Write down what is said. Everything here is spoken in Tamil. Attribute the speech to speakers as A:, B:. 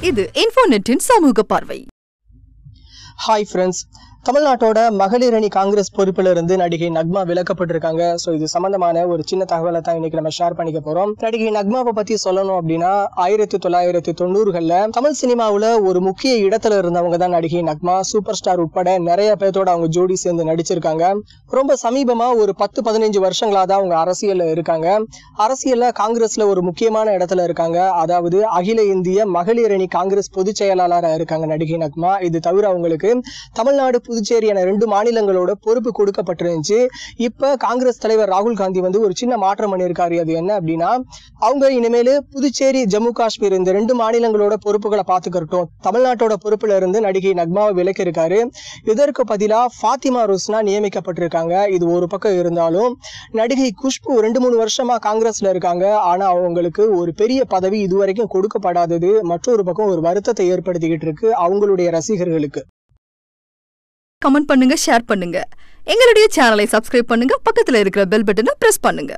A: இது இன்ஃபோநெட்டின் சமூக பார்வை.
B: ஹாய் ஃப்ரெண்ட்ஸ் தமிழ்நாட்டோட மகளிர் அணி காங்கிரஸ் பொறுப்புல இருந்து நடிகை நக்மா விலக்கப்பட்டிருக்காங்க. ஸோ இது சம்பந்தமான ஒரு சின்ன தகவலை தான் இன்னைக்கு நம்ம ஷேர் பண்ணிக்க போறோம். நடிகை நக்மாவை பத்தி சொல்லணும் அப்படின்னா ஆயிரத்தி தொள்ளாயிரத்தி தொண்ணூறுகள்ல தமிழ் சினிமாவில் ஒரு முக்கிய இடத்துல இருந்தவங்க தான் நடிகை நக்மா. சூப்பர் ஸ்டார் உட்பட நிறைய பேர்த்தோட அவங்க ஜோடி சேர்ந்து நடிச்சிருக்காங்க. ரொம்ப சமீபமா ஒரு பத்து பதினஞ்சு வருஷங்களா தான் அவங்க அரசியல்ல இருக்காங்க. அரசியல்ல காங்கிரஸ்ல ஒரு முக்கியமான இடத்துல இருக்காங்க. அதாவது அகில இந்திய மகளிர் அணி காங்கிரஸ் பொதுச் செயலாளராக இருக்காங்க நடிகை நக்மா. இது தவிர அவங்களுக்கு தமிழ்நாடு புதுச்சேரி என ரெண்டு மாநிலங்களோட பொறுப்பு கொடுக்கப்பட்டிருந்துச்சு. இப்ப காங்கிரஸ் தலைவர் ராகுல் காந்தி வந்து ஒரு சின்ன மாற்றம் பண்ணியிருக்காரு. அது என்ன அப்படின்னா அவங்க இனிமேல் புதுச்சேரி ஜம்மு காஷ்மீர் இந்த ரெண்டு மாநிலங்களோட பொறுப்புகளை பார்த்துக்கிறட்டும். தமிழ்நாட்டோட பொறுப்புல இருந்து நடிகை நக்மாவை விலக்கி இருக்காரு இதற்கு பதிலாக ஃபாத்திமா ரோஸ்னா நியமிக்கப்பட்டிருக்காங்க. இது ஒரு பக்கம் இருந்தாலும் நடிகை குஷ்பு ரெண்டு மூணு வருஷமா காங்கிரஸ்ல இருக்காங்க. ஆனா அவங்களுக்கு ஒரு பெரிய பதவி இதுவரைக்கும் கொடுக்கப்படாதது மற்றொரு பக்கம் ஒரு வருத்தத்தை ஏற்படுத்திக்கிட்டு இருக்கு அவங்களுடைய ரசிகர்களுக்கு.
A: கமெண்ட் பண்ணுங்க ஷேர் பண்ணுங்க. எங்களுடைய சேனலை சப்ஸ்கிரைப் பண்ணுங்க பக்கத்துல இருக்கிற பெல் பட்டனை பிரஸ் பண்ணுங்க.